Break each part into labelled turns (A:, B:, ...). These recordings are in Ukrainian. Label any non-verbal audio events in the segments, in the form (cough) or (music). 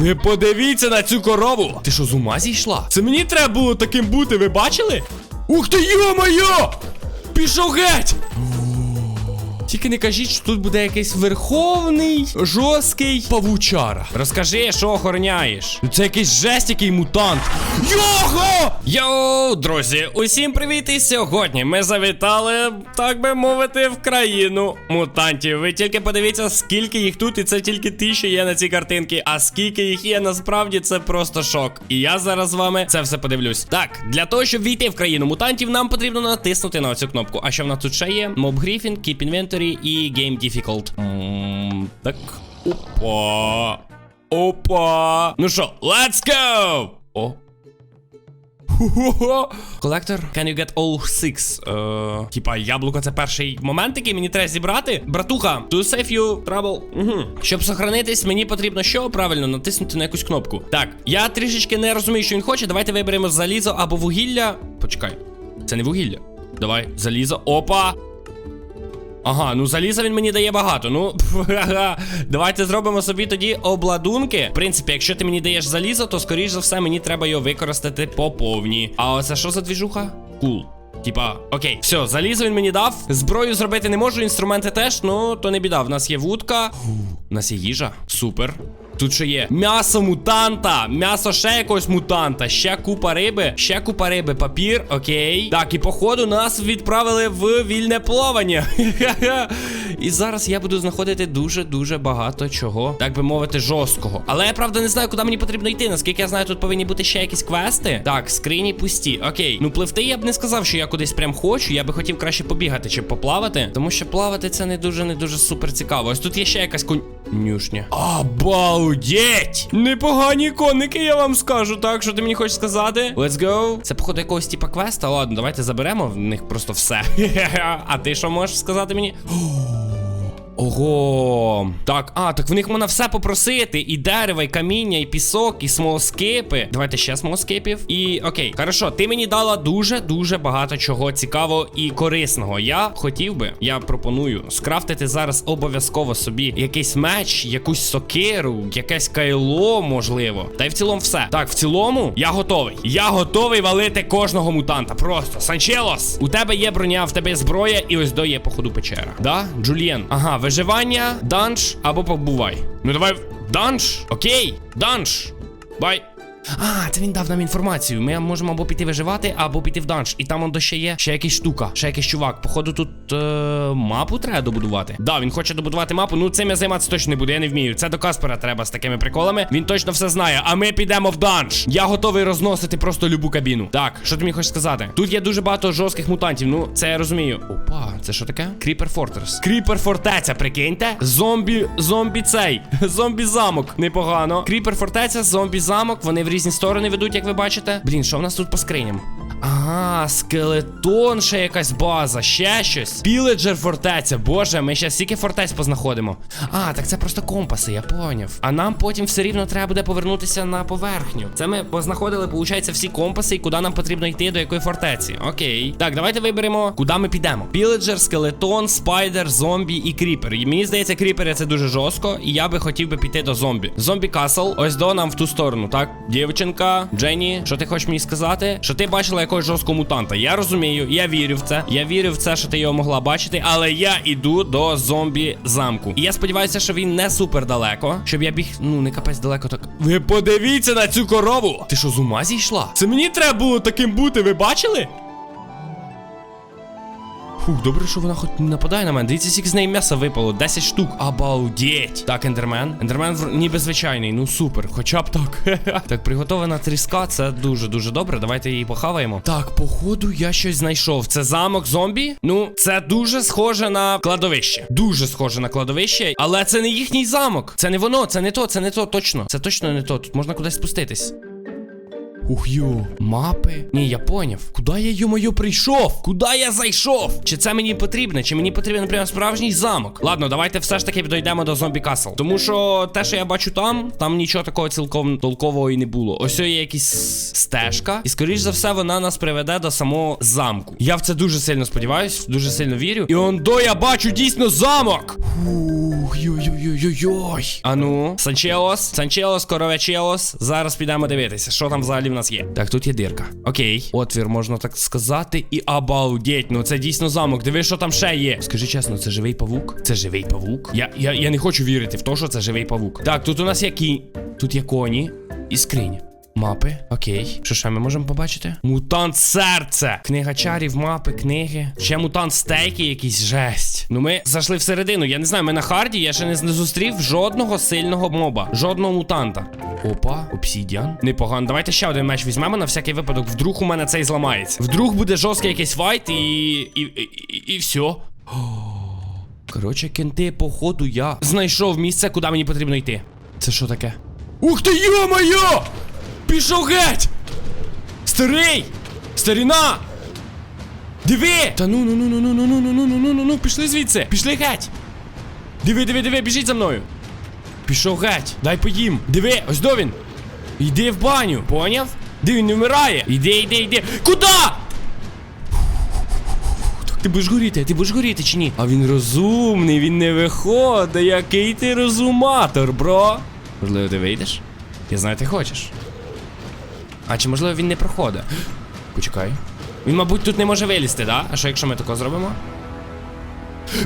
A: Ви подивіться на цю корову. Ти що, з ума зійшла? Це мені треба було таким бути, ви бачили? Ух ти, йо-моє! Пішов геть! Тільки не кажіть, що тут буде якийсь верховний, жорсткий павучара. Розкажи, що охороняєш. Ну Це якийсь жесть, який мутант. Його! Йоу, друзі, усім привіт! І сьогодні ми завітали, так би мовити, в країну мутантів. Ви тільки подивіться, скільки їх тут, і це тільки ті, що є на цій картинці. А скільки їх є, насправді це просто шок. І я зараз з вами це все подивлюсь. Так, для того, щоб війти в країну мутантів, нам потрібно натиснути на цю кнопку. А що в нас тут ще є? Mob Griffin, Keep Inventory і Game Difficult. М, Так. Опа. Опа. Ну що, let's go! О. Колектор, can you get all six? Е, типа, яблуко це перший момент, який мені треба зібрати. Братуха, to save you trouble. Угу. Щоб сохранитись, мені потрібно що? Правильно, натиснути на якусь кнопку. Так, я трішечки не розумію, що він хоче. Давайте виберемо залізо або вугілля. Почекай. Це не вугілля. Давай, залізо. Опа! Ага, ну заліза він мені дає багато. Ну, (laughs) ага. давайте зробимо собі тоді обладунки. В принципі, якщо ти мені даєш залізо, то скоріш за все мені треба його використати по повні. А оце що за двіжуха? Кул. Типа, окей, все, залізо він мені дав. Зброю зробити не можу, інструменти теж, ну то не біда. В нас є вудка. У нас є їжа. Супер. Тут що є? М'ясо мутанта, м'ясо ще якогось мутанта, ще купа риби, ще купа риби, папір, окей. Так, і походу нас відправили в вільне плавання. (laughs) І зараз я буду знаходити дуже-дуже багато чого, так би мовити, жорсткого. Але я правда не знаю, куди мені потрібно йти. Наскільки я знаю, тут повинні бути ще якісь квести. Так, скрині пусті. Окей. Ну пливти я б не сказав, що я кудись прям хочу. Я би хотів краще побігати чи поплавати. Тому що плавати це не дуже не дуже супер цікаво. Ось тут є ще якась конюшня. Обалдеть! Непогані коники, я вам скажу, так, що ти мені хочеш сказати? Let's go. Це, походу, якогось типа квеста. Ладно, давайте заберемо в них просто все. (laughs) А ти що можеш сказати мені? (gasps) (gasps) Ого. Так, а, так в них можна все попросити. І дерево, і каміння, і пісок, і смолоскипи. Давайте ще смолоскипів. І окей, хорошо, ти мені дала дуже-дуже багато чого цікавого і корисного. Я хотів би, я пропоную скрафтити зараз обов'язково собі якийсь меч, якусь сокиру, якесь кайло, можливо. Та й в цілому все. Так, в цілому я готовий. Я готовий валити кожного мутанта. Просто Санчелос, у тебе є броня, в тебе є зброя, і ось до є, походу, печера. Да? Джулієн. Ага, виживання, данж або побувай. Ну давай. Данж? Окей, данж. Бай. А, це він дав нам інформацію. Ми можемо або піти виживати, або піти в данж. І там он ще є ще якась штука, ще якийсь чувак. Походу, тут е, мапу треба добудувати. Да, він хоче добудувати мапу. Ну цим я займатися точно не буду, я не вмію. Це до Каспера треба з такими приколами. Він точно все знає. А ми підемо в данж. Я готовий розносити просто любу кабіну. Так, що ти мені хочеш сказати? Тут є дуже багато жорстких мутантів. Ну, це я розумію. Опа, це що таке? Кріпер Фортрес. Кріпер фортеця, прикиньте. Зомбі, зомбі цей. (laughs) Зомбі замок. Непогано. Кріпер фортеця, зомбі замок. Вони в різні сторони ведуть, як ви бачите. Блін, що в нас тут по скриням? Ага, скелетон, ще якась база, ще щось. Піледжер фортеця. Боже, ми ще стільки фортець познаходимо. А, так це просто компаси, я поняв. А нам потім все рівно треба буде повернутися на поверхню. Це ми познаходили, виходить, всі компаси і куди нам потрібно йти, до якої фортеці. Окей. Так, давайте виберемо, куди ми підемо. Піледжер, скелетон, спайдер, зомбі і кріпер. І мені здається, кріпери це дуже жорстко, і я би хотів би піти до зомбі. Зомбі Касл, ось до нам в ту сторону. Так, дівчинка, Дженні, що ти хочеш мені сказати? Що ти бачила якогось жорсткого мутанта. Я розумію, я вірю в це. Я вірю в це, що ти його могла бачити, але я іду до зомбі замку. І я сподіваюся, що він не супер далеко, щоб я біг, ну не капець далеко так. Ви подивіться на цю корову! Ти що з ума зійшла? Це мені треба було таким бути, ви бачили? Фух, добре, що вона хоч не нападає на мене. Дивіться, скільки з неї м'яса випало. 10 штук. Обалдеть. Так, ендермен. Ендермен ніби звичайний. Ну супер. Хоча б так. (laughs) так, приготована тріска. Це дуже-дуже добре. Давайте її похаваємо. Так, походу, я щось знайшов. Це замок зомбі? Ну, це дуже схоже на кладовище. Дуже схоже на кладовище, але це не їхній замок. Це не воно, це не то, це не то, точно. Це точно не то. Тут можна кудись спуститись. Ух йо, мапи? Ні, я поняв. Куди я йо-моє прийшов? Куди я зайшов? Чи це мені потрібно? Чи мені потрібен прям справжній замок? Ладно, давайте все ж таки дійдемо до зомбі Касл. Тому що те, що я бачу там, там нічого такого цілком толкового і не було. Ось є якась стежка, і скоріш за все, вона нас приведе до самого замку. Я в це дуже сильно сподіваюсь, дуже сильно вірю. І он до я бачу дійсно замок. Фух. Ой-ой-ой-ой-ой. Ану, Санчелос, Санчелос, Коровечелос. Зараз підемо дивитися, що там взагалі в нас є. Так, тут є дирка. Окей. Отвір, можна так сказати. І обалдеть. Ну це дійсно замок. Диви, що там ще є. Скажи чесно, це живий павук? Це живий павук? Я, я, я не хочу вірити в те, що це живий павук. Так, тут у нас є кі. Тут є коні і скриня. Мапи, окей. Що ще ми можемо побачити? Мутант серце! Книга чарів, мапи, книги. Ще мутант стейки, якийсь жесть. Ну ми зайшли всередину. Я не знаю, ми на харді, я ще не зустрів жодного сильного моба, жодного мутанта. Опа, обсідіан. Непогано. Давайте ще один меч візьмемо на всякий випадок. Вдруг у мене цей зламається. Вдруг буде жорсткий якийсь файт і. і. і, і, і все. (gasps) Коротше, кенти, походу, я знайшов місце, куди мені потрібно йти. Це що таке? Ух ти, йо-моє! Пішов геть! Старий! Старіна! Диви! Та ну ну ну ну ну ну ну ну ну ну ну ну ну пішли звідси! Пішли геть! Диви, диви, диви, біжіть за мною! Пішов геть! Дай поїм! Диви, ось до він! Йди в баню, поняв? Диви, він не вмирає! Іди, іди, іди! Куда? Ти будеш горіти, ти будеш горіти чи ні? А він розумний, він не виходить. Який ти розуматор, бро? Можливо, ти вийдеш? Я знаю, ти хочеш. А чи можливо він не проходить? Почекай. Він, мабуть, тут не може вилізти, да? А що якщо ми тако зробимо?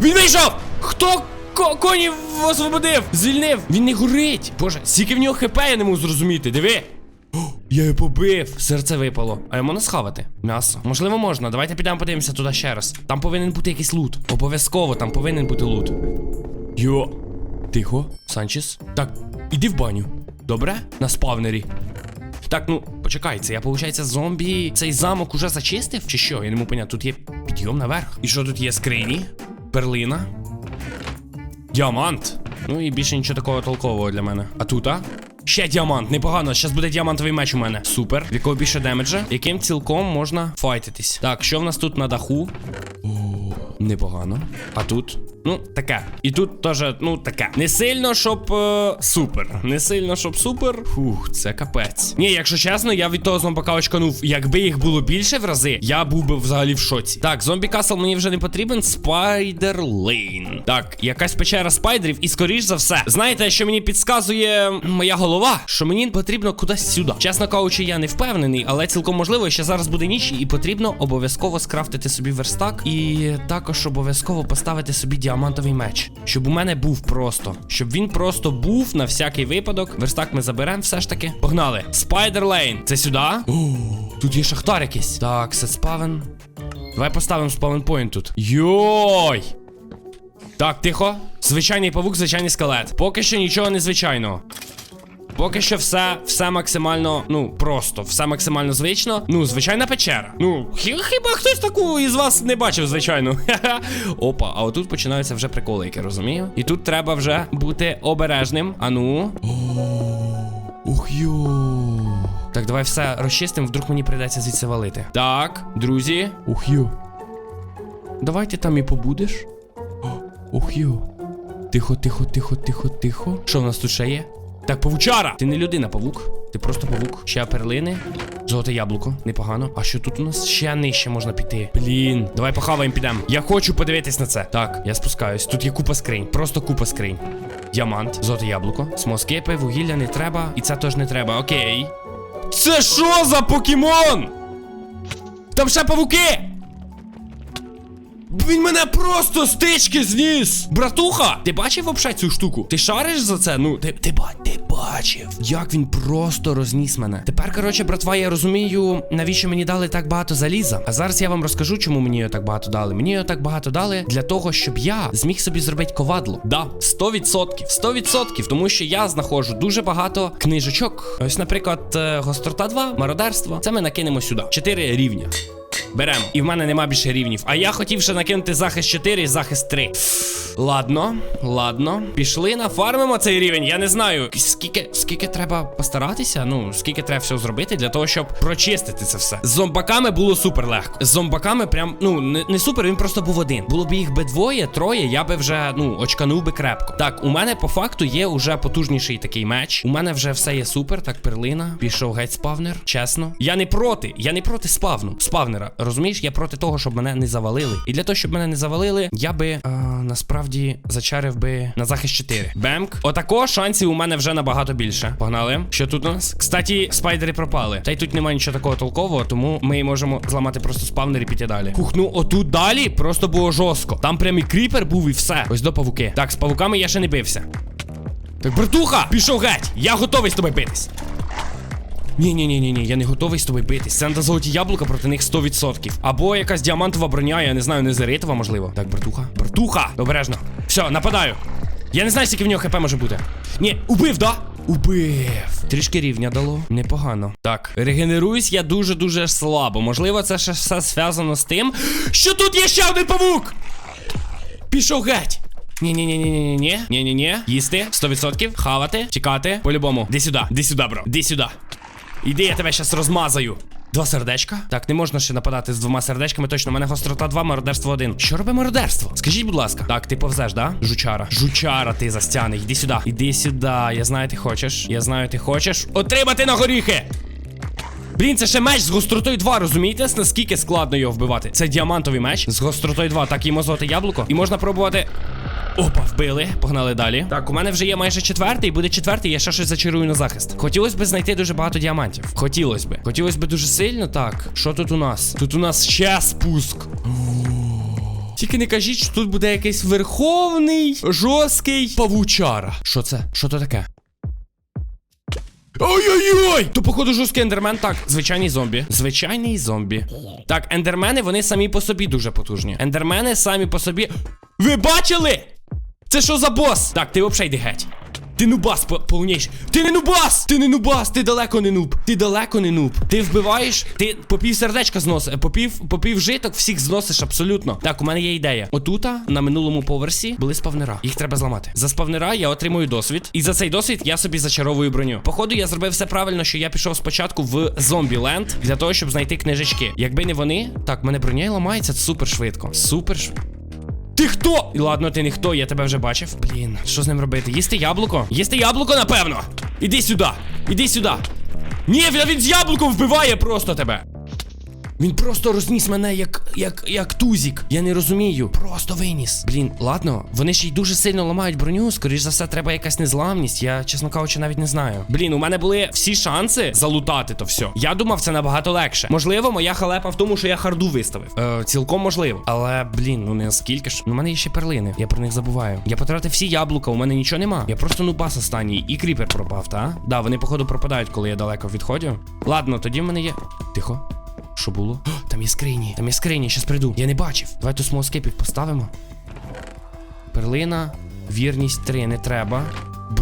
A: Він вийшов! Хто ко коні освободив? Звільнив! Він не горить! Боже, скільки в нього хп, я не можу зрозуміти. Диви! О, Я його побив! Серце випало. А йому схавати? М'ясо. Можливо, можна. Давайте підемо подивимося туди ще раз. Там повинен бути якийсь лут. Обов'язково там повинен бути лут. Йо. Тихо, Санчес. Так, іди в баню. Добре? На спавнері. Так, ну, почекай, це я, виходить, зомбі. Цей замок уже зачистив? Чи що? Я не можу поняти, тут є підйом наверх. І що тут є скрині? Перлина. Діамант. Ну і більше нічого такого толкового для мене. А тут, а? Ще діамант, непогано. Зараз буде діамантовий меч у мене. Супер. В якого більше демеджа, яким цілком можна файтитись. Так, що в нас тут на даху? О, непогано. А тут? Ну, таке. І тут теж, ну, таке. Не сильно, щоб е, супер. Не сильно, щоб супер. Фух, це капець. Ні, якщо чесно, я від того зомбака очканув. Якби їх було більше в рази, я був би взагалі в шоці. Так, зомбі касл мені вже не потрібен. Спайдер Лейн. Так, якась печера спайдерів, і скоріш за все. Знаєте, що мені підказує моя голова? Що мені потрібно кудись сюди. Чесно кажучи, я не впевнений, але цілком можливо, що зараз буде ніч, і потрібно обов'язково скрафтити собі верстак. І також обов'язково поставити собі діамантовий меч. Щоб у мене був просто. Щоб він просто був на всякий випадок. Верстак ми заберемо все ж таки. Погнали. Спайдер Лейн. Це сюди? Тут є шахтар якийсь. Так, сет спавен. Давай поставимо спавен-пойнт тут. Йой! Так, тихо. Звичайний павук, звичайний скелет. Поки що нічого незвичайного. Поки що все, все максимально, ну, просто, все максимально звично. Ну, звичайна печера. Ну, хі- хіба хтось таку із вас не бачив, звичайно. (laughs) Опа, а отут починаються вже приколи, як я розумію. І тут треба вже бути обережним. Ану. Ух (gasps) йо. Так, давай все розчистимо, вдруг мені прийдеться звідси валити. Так, друзі. Ух йо. Давайте там і побудеш. (gasps) Ух йо. Тихо, тихо, тихо, тихо, тихо. Що в нас тут ще є? Так, павучара! Ти не людина, павук. Ти просто павук. Ще перлини. Золоте яблуко. Непогано. А що тут у нас? Ще нижче можна піти. Блін. Давай похаваємо, підемо. Я хочу подивитись на це. Так, я спускаюсь. Тут є купа скринь. Просто купа скринь. Діамант, золоте яблуко. Смоскипи, вугілля не треба. І це теж не треба. Окей. Це що за покемон? Там ще павуки! Він мене просто стички зніс! Братуха! Ти бачив вообще цю штуку? Ти шариш за це? Ну, ти, ти, ти бачив. Як він просто розніс мене. Тепер, коротше, братва, я розумію, навіщо мені дали так багато заліза. А зараз я вам розкажу, чому мені його так багато дали. Мені його так багато дали для того, щоб я зміг собі зробити ковадло. Да, 100%. 100%, тому що я знаходжу дуже багато книжечок. Ось, наприклад, е, гострота 2, мародерство. Це ми накинемо сюди. Чотири рівня. Беремо. І в мене нема більше рівнів. А я хотів ще накинути захист 4 і захист 3. Ладно, ладно. Пішли нафармимо цей рівень. Я не знаю, скільки скільки треба постаратися. Ну, скільки треба все зробити для того, щоб прочистити це все. З зомбаками було супер легко. З зомбаками прям, ну, не, не супер, він просто був один. Було б їх би двоє, троє, я би вже, ну, очканув би крепко. Так, у мене по факту є уже потужніший такий меч. У мене вже все є супер. Так, перлина. Пішов геть спавнер. Чесно. Я не проти. Я не проти спавну. Спавнера. Розумієш, я проти того, щоб мене не завалили. І для того, щоб мене не завалили, я би а, насправді зачарив би на захист 4. Бемк. Отако шансів у мене вже набагато більше. Погнали. Що тут у нас? Кстати, спайдери пропали. Та й тут немає нічого такого толкового, тому ми можемо зламати просто спавнер і піти далі. Хух, ну отут далі просто було жорстко. Там прям і кріпер був і все. Ось до павуки. Так, з павуками я ще не бився. Так, братуха, пішов геть! Я готовий з тобою битись. Ні, ні, ні, ні, ні, я не готовий з тобою битись. Це золоті яблука проти них 100%. Або якась діамантова броня, я не знаю, незеритова, можливо. Так, братуха. Братуха! Обережно. Все, нападаю. Я не знаю, скільки в нього хп може бути. Ні, убив, да? Убив. Трішки рівня дало. Непогано. Так, регенеруюсь я дуже-дуже слабо. Можливо, це ще все зв'язано з тим, що тут є ще один павук! Пішов геть! Ні-ні-ні-ні-ні-ні. Ні-ні-ні. Їсти 100%. Хавати, тікати. По-любому. Ди сюди, ди сюди, бро. Ди сюди. Іди, я тебе щас розмазаю. Два сердечка? Так, не можна ще нападати з двома сердечками. Точно, у мене гострота 2, мародерство 1. Що робить мародерство? Скажіть, будь ласка. Так, ти повзеш, да? Жучара. Жучара, ти застяний. Іди сюди. Іди сюди. Я знаю, ти хочеш. Я знаю, ти хочеш. Отримати на горіхи! Блін, це ще меч з гостротою 2, розумієте, наскільки складно його вбивати? Це діамантовий меч з гостротою 2. Так, їм золоте яблуко. І можна пробувати. Опа, вбили, погнали далі. Так, у мене вже є майже четвертий, буде четвертий, я ще щось зачарую на захист. Хотілося б знайти дуже багато діамантів. Хотілося б. Хотілося б дуже сильно. Так, що тут у нас? Тут у нас ще спуск. Тільки не кажіть, що тут буде якийсь верховний, жорсткий павучара. Що це? Що то таке? Ой-ой-ой! То, походу, жорсткий ендермен. Так, звичайний зомбі. Звичайний зомбі. Так, ендермени, вони самі по собі дуже потужні. Ендермени самі по собі. Ви бачили? Це що за бос? Так, ти взагалі йди геть. Ти нубас по- повніший. Ти не нубас! Ти не нубас, ти далеко не нуб. Ти далеко не нуб. Ти вбиваєш, ти по пів сердечка зносиш, по пів, по пів житок всіх зносиш абсолютно. Так, у мене є ідея. Отута, на минулому поверсі, були спавнера. Їх треба зламати. За спавнера я отримую досвід. І за цей досвід я собі зачаровую броню. Походу, я зробив все правильно, що я пішов спочатку в Зомбіленд для того, щоб знайти книжечки. Якби не вони, так, мене броня ламається супер швидко. Супер швидко. Ти хто? Ладно, ти не хто, я тебе вже бачив. Блін, що з ним робити? Їсти яблуко? Їсти яблуко, напевно. Іди сюди, іди сюди. Ні, він з яблуком вбиває просто тебе. Він просто розніс мене як, як, як тузік. Я не розумію. Просто виніс. Блін, ладно, вони ще й дуже сильно ламають броню. Скоріш за все, треба якась незламність. Я, чесно кажучи, навіть не знаю. Блін, у мене були всі шанси залутати то все. Я думав, це набагато легше. Можливо, моя халепа в тому, що я харду виставив. Е, цілком можливо. Але, блін, ну не скільки ж. Ну, у мене є ще перлини. Я про них забуваю. Я потратив всі яблука, у мене нічого нема. Я просто нубас останній. І кріпер пропав, та? Да, вони, походу, пропадають, коли я далеко відходжу. Ладно, тоді в мене є. Тихо. Що було? О, там є скрині. Там є скрині, щас прийду. Я не бачив. Давай тут смолскейпів поставимо. Перлина, вірність 3 не треба.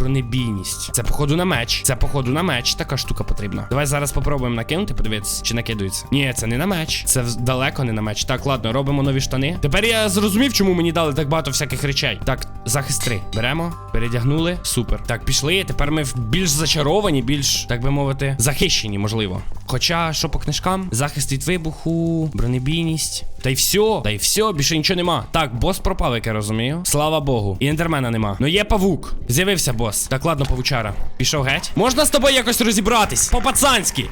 A: Бронебійність. Це походу на меч. Це походу на меч. Така штука потрібна. Давай зараз попробуємо накинути, подивитися, чи накидується. Ні, це не на меч. Це далеко не на меч. Так, ладно, робимо нові штани. Тепер я зрозумів, чому мені дали так багато всяких речей. Так, захист 3. Беремо, передягнули. Супер. Так, пішли. Тепер ми більш зачаровані, більш, так би мовити, захищені, можливо. Хоча, що по книжкам? Захист від вибуху, бронебійність. Та й все, та й все, більше нічого нема. Так, бос пропав, як я розумію. Слава Богу. І ендермена нема. Ну є павук. З'явився бос. Так, ладно, павучара. Пішов геть. Можна з тобою якось розібратись? По-пацанськи.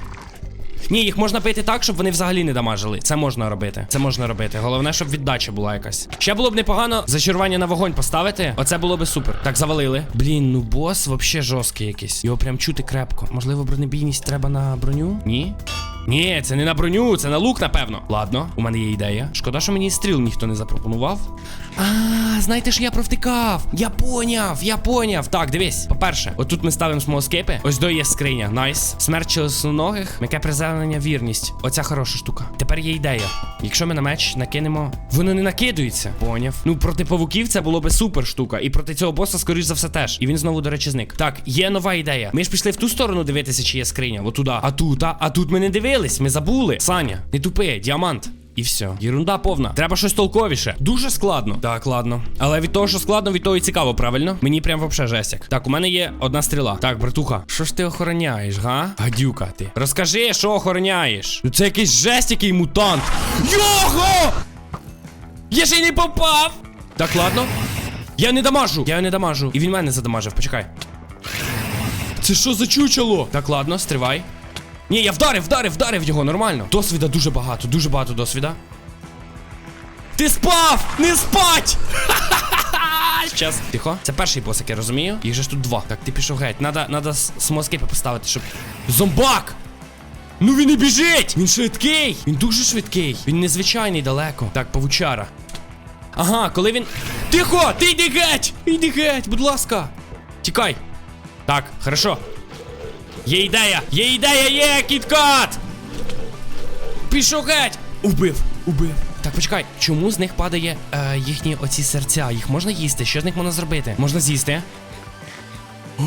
A: Ні, їх можна пити так, щоб вони взагалі не дамажили. Це можна робити. Це можна робити. Головне, щоб віддача була якась. Ще було б непогано зачарування на вогонь поставити. Оце було би супер. Так, завалили. Блін, ну бос вообще жорсткий якийсь. Його прям чути крепко. Можливо, бронебійність треба на броню? Ні? Ні, це не на броню, це на лук, напевно. Ладно, у мене є ідея. Шкода, що мені стріл ніхто не запропонував. А, знаєте ж, я провтикав. Я поняв, я поняв. Так, дивись. По-перше, отут ми ставимо смолскейпи. Ось до є скриня. Найс. Смерть чолесноногих, м'яке приземлення, вірність. Оця хороша штука. Тепер є ідея. Якщо ми на меч накинемо. Воно не накидується. Поняв. Ну, проти павуків це було би супер штука. І проти цього боса, скоріш за все, теж. І він знову, до речі, зник. Так, є нова ідея. Ми ж пішли в ту сторону дивитися, чи є скриня. Отуда. А тут, а, а тут ми не дивились. Ми забули. Саня, не тупи, діамант. І все. Єрунда повна. Треба щось толковіше. Дуже складно. Так, ладно. Але від того, що складно, від того і цікаво, правильно? Мені прям вообще жестяк. Так, у мене є одна стріла. Так, братуха, що ж ти охороняєш, га? Гадюка ти. Розкажи, що охороняєш. Ну це якийсь жесть, який мутант. Його! Я ще й не попав! Так, ладно. Я не дамажу. Я не дамажу. І він мене задамажив, почекай. Це що за чучело? Так, ладно, стривай. Ні, я вдарив, вдарив, вдарив його, нормально. Досвіда дуже багато, дуже багато досвіда. Ти спав! Не спать! (laughs) Щас. Тихо. Це перший бос, як я розумію. Їх же ж тут два. Так, ти пішов геть. Надо, надо с- смоскипи поставити, щоб. Зомбак! Ну він і біжить! Він швидкий! Він дуже швидкий. Він незвичайний далеко. Так, павучара. Ага, коли він. Тихо! Ти йди геть! Йди геть, будь ласка! Тікай! Так, хорошо. Є ідея! Є ідея, є кіткат! Пішов геть! Убив, убив. Так, почекай, чому з них падає е, їхні оці серця? Їх можна їсти? Що з них можна зробити? Можна з'їсти. (gasps)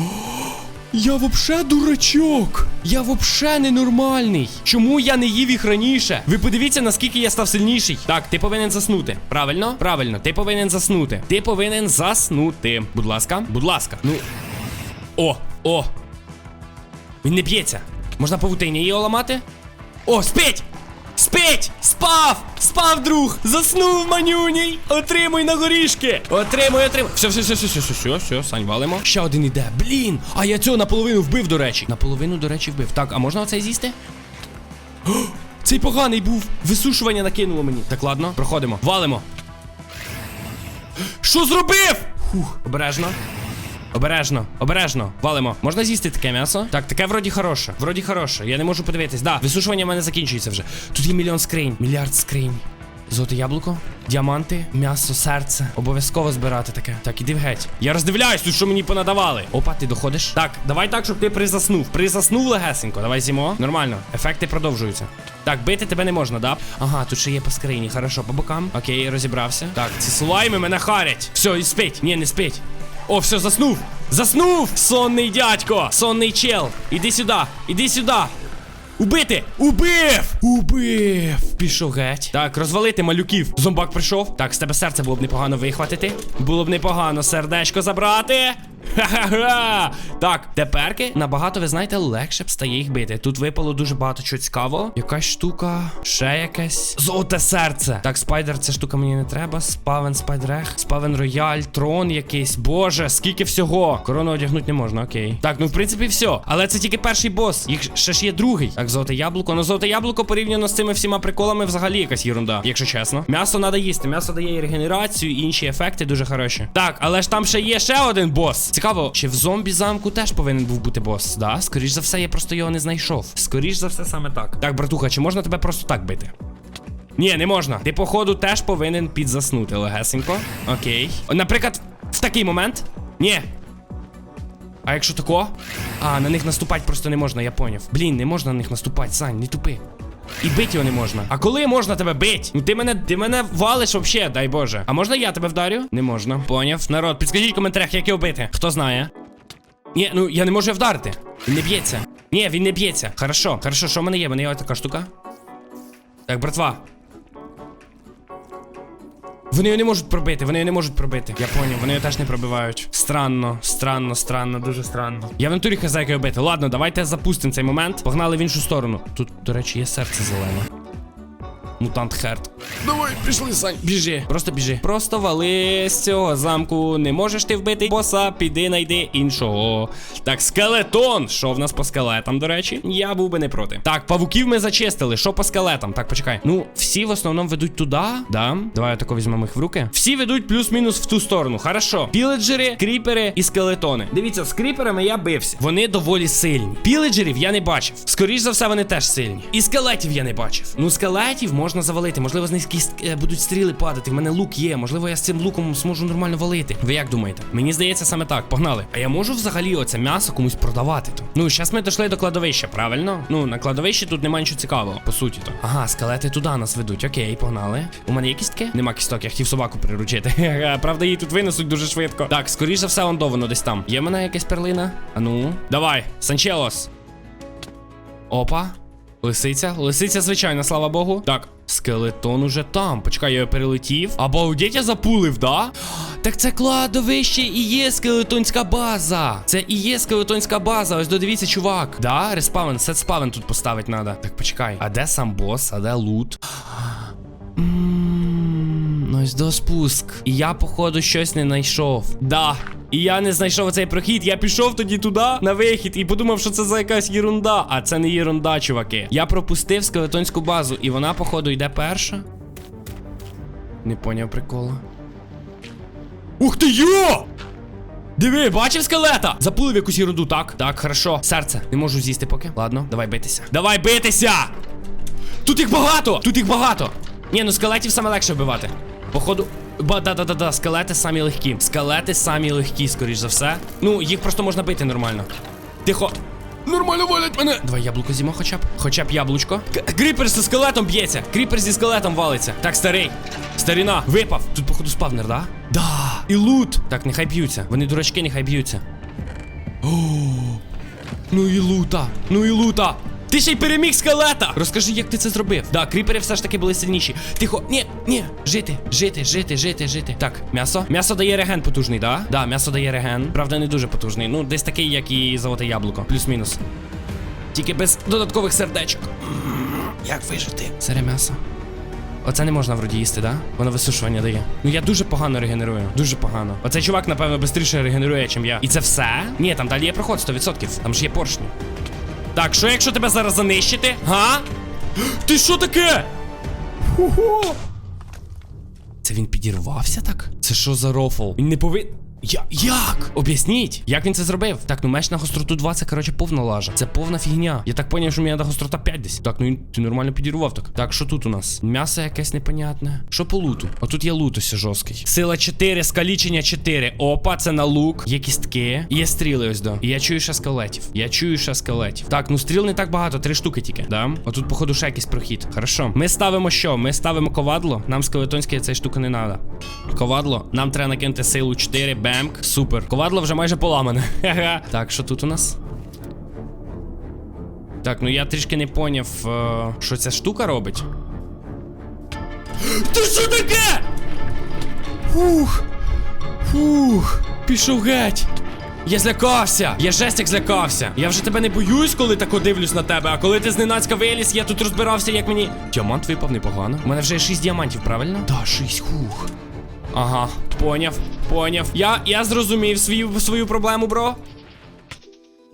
A: Я вообще дурачок! Я вообще ненормальний. Чому я не їв їх раніше? Ви подивіться, наскільки я став сильніший. Так, ти повинен заснути. Правильно? Правильно, ти повинен заснути. Ти повинен заснути. Будь ласка, будь ласка. Ну. О, о. Він не б'ється. Можна павутині його ламати? О, спить! Спить! Спав! Спав, друг! Заснув манюній! Отримуй на горішки! Отримуй, отримуй! Все, все, все, все, все, все, все, все, Сань, валимо. Ще один іде. Блін! А я цього наполовину вбив, до речі. Наполовину, до речі, вбив. Так, а можна оцей з'їсти? Цей поганий був. Висушування накинуло мені. Так, ладно, проходимо. Валимо. Що зробив? Фух, обережно. Обережно, обережно, валимо. Можна з'їсти таке м'ясо? Так, таке вроді хороше. Вроді хороше. Я не можу подивитись. Да, висушування в мене закінчується вже. Тут є мільйон скринь, мільярд скринь. Золоте яблуко, діаманти, м'ясо, серце. Обов'язково збирати таке. Так, іди в геть. Я роздивляюсь, тут що мені понадавали. Опа, ти доходиш. Так, давай так, щоб ти призаснув. Призаснув легесенько. Давай зімо. Нормально. Ефекти продовжуються. Так, бити тебе не можна, да? Ага, тут ще є по скрині. Хорошо, по бокам. Окей, розібрався. Так, ці слайми мене харять. Все, і спить. Ні, не спить. О, все, заснув! Заснув! Сонний дядько! Сонний чел! Іди сюди! Іди сюди! Убити! Убив! Убив! Пішов геть. Так, розвалити малюків. Зомбак прийшов. Так, з тебе серце було б непогано вихватити. Було б непогано сердечко забрати. Ха-ха-ха! (laughs) Так, теперки набагато, ви знаєте, легше б стає їх бити. Тут випало дуже багато чого цікавого. Якась штука, ще якесь. Золоте серце. Так, спайдер, ця штука мені не треба. Спавен спайдрех, спавен рояль, трон якийсь. Боже, скільки всього. Корону одягнути не можна, окей. Так, ну в принципі, все. Але це тільки перший бос. Їх ще ж є другий. Так, золоте яблуко. Ну, золоте яблуко порівняно з цими всіма приколами взагалі якась єрунда, якщо чесно. М'ясо треба їсти. М'ясо дає і регенерацію, і інші ефекти дуже хороші. Так, але ж там ще є ще один бос. Цікаво, чи в зомбі замку теж повинен був бути бос? Да? Скоріш за все, я просто його не знайшов. Скоріш за все, саме так. Так, братуха, чи можна тебе просто так бити? Ні, не можна. Ти, походу, теж повинен підзаснути легесенько. Окей. Наприклад, в такий момент. Ні. А якщо тако? А, на них наступати просто не можна, я поняв. Блін, не можна на них наступати, Сань, не тупи. І бить його не можна. А коли можна тебе бить? Ну ти мене ти мене валиш вообще, дай Боже. А можна я тебе вдарю? Не можна. Поняв. Народ, підскажіть в коментарях, як його бити. Хто знає? Ні, ну я не можу його вдарити. Він не б'ється. Ні, він не б'ється. Хорошо, хорошо, що в мене є? В мене є така штука. Так, братва. Вони його не можуть пробити, вони його не можуть пробити. Я поняв, вони його теж не пробивають. Странно, странно, странно, дуже странно. Я в натурі хазяйка бити. Ладно, давайте запустимо цей момент. Погнали в іншу сторону. Тут, до речі, є серце зелене. Мутант Херт. Давай, пішли, Сань. Біжи, просто біжи. Просто вали з цього замку. Не можеш ти вбити боса, піди найди іншого. Так, скелетон. Що в нас по скелетам, до речі? Я був би не проти. Так, павуків ми зачистили. Що по скелетам? Так, почекай. Ну, всі в основному ведуть туди. Да. Давай тако візьмемо їх в руки. Всі ведуть плюс-мінус в ту сторону. Хорошо. Піледжери, кріпери і скелетони. Дивіться, з кріперами я бився. Вони доволі сильні. Піледжерів я не бачив. Скоріш за все, вони теж сильні. І скелетів я не бачив. Ну, скелетів можна завалити. Можливо, з них якісь е, будуть стріли падати. В мене лук є. Можливо, я з цим луком зможу нормально валити. Ви як думаєте? Мені здається, саме так. Погнали. А я можу взагалі оце м'ясо комусь продавати то. Ну, зараз ми дійшли до кладовища, правильно? Ну, на кладовищі тут немає нічого цікавого, по суті то. Ага, скелети туди нас ведуть. Окей, погнали. У мене є кістки? Нема кісток, я хотів собаку приручити. (laughs) Правда, її тут винесуть дуже швидко. Так, скоріш за все, он до воно десь там. Є в мене якась перлина? А ну. Давай, Санчелос. Опа. Лисиця, лисиця, звичайно, слава Богу. Так, скелетон уже там. Почекай, я його перелетів. у я запулив, да? Так це кладовище і є скелетонська база. Це і є скелетонська база. Ось додивіться, чувак. Да, респавен, сет спавен тут поставити треба. Так, почекай. А де сам бос? А де лут? М, Ну Ось до спуск. І я, походу, щось не знайшов. Да. І я не знайшов цей прохід. Я пішов тоді туди на вихід і подумав, що це за якась єрунда. А це не єрунда, чуваки. Я пропустив скелетонську базу, і вона, походу, йде перша. Не поняв прикола. Ух ти йо! Диви, бачив скелета? Запулив якусь ерунду, так? Так, хорошо. Серце. Не можу з'їсти поки. Ладно, давай битися. Давай битися! Тут їх багато! Тут їх багато! Ні, ну скелетів саме легше вбивати. Походу. Ба, да, да, да, да, скелети самі легкі. Скелети самі легкі, скоріш за все. Ну, їх просто можна бити нормально. Тихо. Нормально валять мене. Давай яблуко з'їмо хоча б. Хоча б яблучко. Кріпер зі скелетом б'ється. Кріпер зі скелетом валиться. Так, старий. Старіна, випав. Тут, походу, спавнер, да? Да. І лут. Так, нехай б'ються. Вони дурачки, нехай б'ються. Ну і лута. Ну і лута. Ти ще й переміг скелета! Розкажи, як ти це зробив. Да, кріпери все ж таки були сильніші. Тихо, ні, ні, жити, жити, жити, жити, жити. Так, м'ясо. М'ясо дає реген потужний, да? Да, м'ясо дає реген. Правда, не дуже потужний. Ну, десь такий, як і золоте яблуко. Плюс-мінус. Тільки без додаткових сердечок. Як вижити? Сире м'ясо. Оце не можна вроді їсти, да? Воно висушування дає. Ну я дуже погано регенерую. Дуже погано. Оцей чувак, напевно, швидше регенерує, ніж я. І це все? Ні, там далі є проход 100%. Там ж є поршні. Так, що якщо тебе зараз занищити? Га? Ти що таке? Ху-ху. Це він підірвався так? Це що за рофл? Він не повинен. Я, як? Об'ясніть, як він це зробив? Так, ну меч на гостроту 2 це, коротше, повна лажа. Це повна фігня. Я так поняв, що мені треба гострота 5 десь. Так, ну ти нормально підірвав так. Так, що тут у нас? М'ясо якесь непонятне. Що по луту? А тут є лут жорсткий. Сила 4, скалічення 4. Опа, це на лук. Є кістки. Є стріли ось до. І я чую ще скелетів. Я чую ще скелетів. Так, ну стріл не так багато, три штуки тільки. Да? А тут, походу, ще якийсь прохід. Хорошо. Ми ставимо що? Ми ставимо ковадло. Нам скелетонське ця штука не треба. Ковадло. Нам треба накинути силу 4, бемк. Супер. Ковадло вже майже поламане. (laughs) Так, що тут у нас? Так, ну я трішки не поняв, е, що ця штука робить. (gasps) Ти що таке? Фух. Фух. Пішов геть. Я злякався! Я жесть як злякався! Я вже тебе не боюсь, коли тако дивлюсь на тебе, а коли ти зненацька виліз, я тут розбирався, як мені. Діамант випав непогано. У мене вже є 6 діамантів, правильно? Да, 6, хух. Ага, поняв, поняв. Я, я зрозумів свою, свою проблему, бро.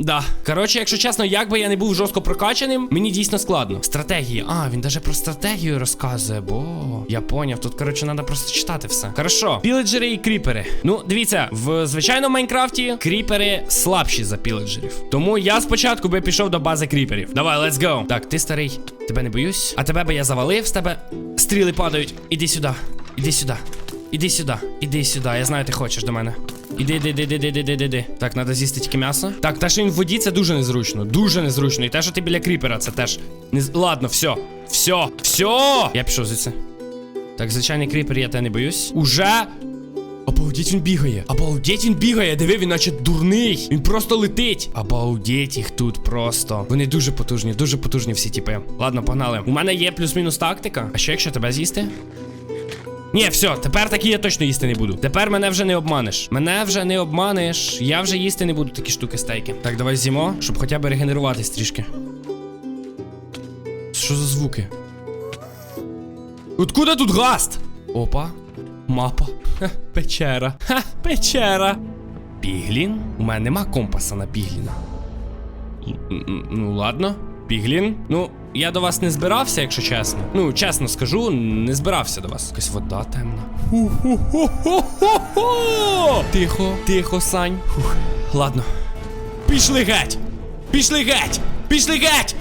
A: Да. Коротше, якщо чесно, як би я не був жорстко прокачаним, мені дійсно складно. Стратегія. А, він даже про стратегію розказує, бо. Я поняв. Тут, коротше, треба просто читати все. Хорошо. Піледжери і кріпери. Ну, дивіться, в звичайному Майнкрафті кріпери слабші за піледжерів. Тому я спочатку би пішов до бази кріперів. Давай, let's go. Так, ти старий. Тебе не боюсь. А тебе би я завалив, з тебе стріли падають. Іди сюди. Іди сюди. Іди сюди, іди сюди, я знаю, ти хочеш до мене. Іди, іди, іди, іди, іди, іди, іди. Так, треба з'їсти тільки м'ясо. Так, те, що він в воді, це дуже незручно. Дуже незручно. І те, що ти біля кріпера, це теж. Не... Ладно, все. Все. Все. Я пішов звідси. Так, звичайний кріпер, я тебе не боюсь. Уже. Обалдеть він бігає. Обалдеть він бігає. Диви, він наче дурний. Він просто летить. Обалдеть їх тут просто. Вони дуже потужні, дуже потужні всі типи. Ладно, погнали. У мене є плюс-мінус тактика. А що якщо тебе з'їсти? Ні, все, тепер такі я точно їсти не буду. Тепер мене вже не обманеш. Мене вже не обманеш. Я вже їсти не буду такі штуки стейки. Так, давай з'їмо, щоб хоча б регенеруватись трішки. Що за звуки? Откуда тут гаст? Опа. Мапа. Ха, печера. Ха, печера. Піглін? У мене нема компаса на пігліна. Ну, ладно. Піглін. Ну, я до вас не збирався, якщо чесно. Ну, чесно скажу, не збирався до вас. Якась вода темна. Тихо, тихо, Сань. Фух. Ладно. Пішли геть! Пішли геть! Пішли геть!